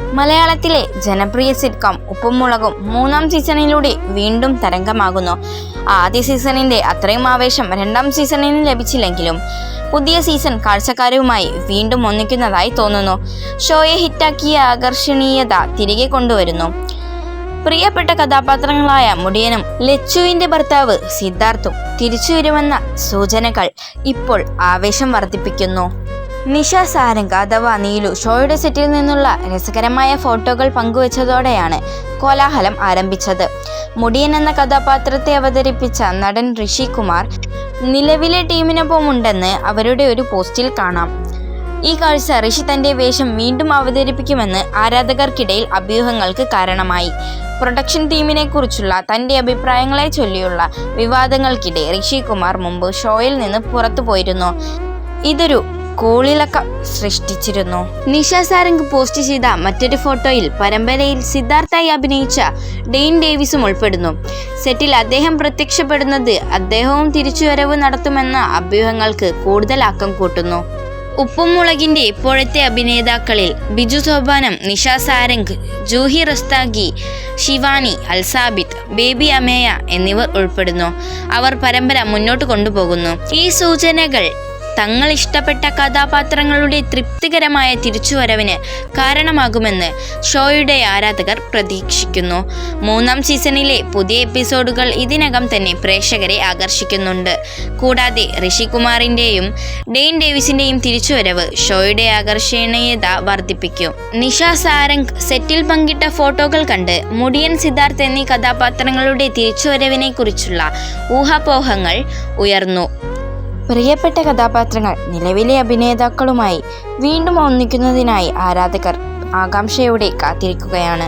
മലയാളത്തിലെ ജനപ്രിയ സിറ്റ്കോം ഉപ്പും മുളകും മൂന്നാം സീസണിലൂടെ വീണ്ടും തരംഗമാകുന്നു. ആദ്യ സീസണിന്റെ അത്രയും ആവേശം രണ്ടാം സീസണിന് ലഭിച്ചില്ലെങ്കിലും പുതിയ സീസൺ കാഴ്ചക്കാരുമായി വീണ്ടും ഒന്നിക്കുന്നതായി തോന്നുന്നു. ഷോയെ ഹിറ്റാക്കിയ ആകർഷണീയത തിരികെ കൊണ്ടുവരുന്നു. പ്രിയപ്പെട്ട കഥാപാത്രങ്ങളായ മുടിയനും ലച്ചുവിന്റെ ഭർത്താവ് സിദ്ധാർത്ഥും തിരിച്ചു വരുമെന്ന സൂചനകൾ ഇപ്പോൾ ആവേശം വർദ്ധിപ്പിക്കുന്നു. നിഷ സാരംഗ് അഥവാ നീലു ഷോയുടെ സെറ്റിൽ നിന്നുള്ള രസകരമായ ഫോട്ടോകൾ പങ്കുവച്ചതോടെയാണ് കോലാഹലം ആരംഭിച്ചത്. മുടിയൻ എന്ന കഥാപാത്രത്തെ അവതരിപ്പിച്ച നടൻ ഋഷി കുമാർ നിലവിലെ ടീമിനൊപ്പം ഉണ്ടെന്ന് അവരുടെ ഒരു പോസ്റ്റിൽ കാണാം. ഈ കാഴ്ച ഋഷി തന്റെ വേഷം വീണ്ടും അവതരിപ്പിക്കുമെന്ന് ആരാധകർക്കിടയിൽ അഭ്യൂഹങ്ങൾക്ക് കാരണമായി. പ്രൊഡക്ഷൻ ടീമിനെ കുറിച്ചുള്ള തന്റെ അഭിപ്രായങ്ങളെ ചൊല്ലിയുള്ള വിവാദങ്ങൾക്കിടെ ഋഷി കുമാർ മുമ്പ് ഷോയിൽ നിന്ന് പുറത്തു പോയിരുന്നു ഇതൊരു കോളിളക്കം സൃഷ്ടിച്ചിരുന്നു. നിഷ സാരംഗ് പോസ്റ്റ് ചെയ്ത മറ്റൊരു ഫോട്ടോയിൽ പരമ്പരയിൽ സിദ്ധാർത്ഥായി അഭിനയിച്ച ഡെയിൻ ഡേവിസും ഉൾപ്പെടുന്നു. സെറ്റിൽ അദ്ദേഹം പ്രത്യക്ഷപ്പെടുന്നത് അദ്ദേഹവും തിരിച്ചുവരവ് നടത്തുമെന്ന അഭ്യൂഹങ്ങൾക്ക് കൂടുതൽ ആക്കം കൂട്ടുന്നു. ഉപ്പും മുളകിന്റെ ഇപ്പോഴത്തെ അഭിനേതാക്കളിൽ ബിജു സോപാനം നിഷ സാരംഗ് ജൂഹി റസ്താഗി ശിവാനി അൽസാബിത്ത് ബേബി അമേയ എന്നിവർ ഉൾപ്പെടുന്നു. അവർ പരമ്പര മുന്നോട്ട് കൊണ്ടുപോകുന്നു. ഈ സൂചനകൾ തങ്ങൾ ഇഷ്ടപ്പെട്ട കഥാപാത്രങ്ങളുടെ തൃപ്തികരമായ തിരിച്ചുവരവിന് കാരണമാകുമെന്ന് ഷോയുടെ ആരാധകർ പ്രതീക്ഷിക്കുന്നു. മൂന്നാം സീസണിലെ പുതിയ എപ്പിസോഡുകൾ ഇതിനകം തന്നെ പ്രേക്ഷകരെ ആകർഷിക്കുന്നുണ്ട്. കൂടാതെ ഋഷികുമാറിന്റെയും ഡെയിൻ ഡേവിസിന്റെയും തിരിച്ചുവരവ് ഷോയുടെ ആകർഷണീയത വർദ്ധിപ്പിക്കും. നിഷ സാരംഗ് സെറ്റിൽ പങ്കിട്ട ഫോട്ടോകൾ കണ്ട് മുടിയൻ സിദ്ധാർത്ഥ് എന്നീ കഥാപാത്രങ്ങളുടെ തിരിച്ചുവരവിനെ കുറിച്ചുള്ള ഊഹാപോഹങ്ങൾ ഉയർന്നു. പ്രിയപ്പെട്ട കഥാപാത്രങ്ങൾ നിലവിലെ അഭിനേതാക്കളുമായി വീണ്ടും ഒന്നിക്കുന്നതിനായി ആരാധകർ ആകാംക്ഷയോടെ കാത്തിരിക്കുകയാണ്.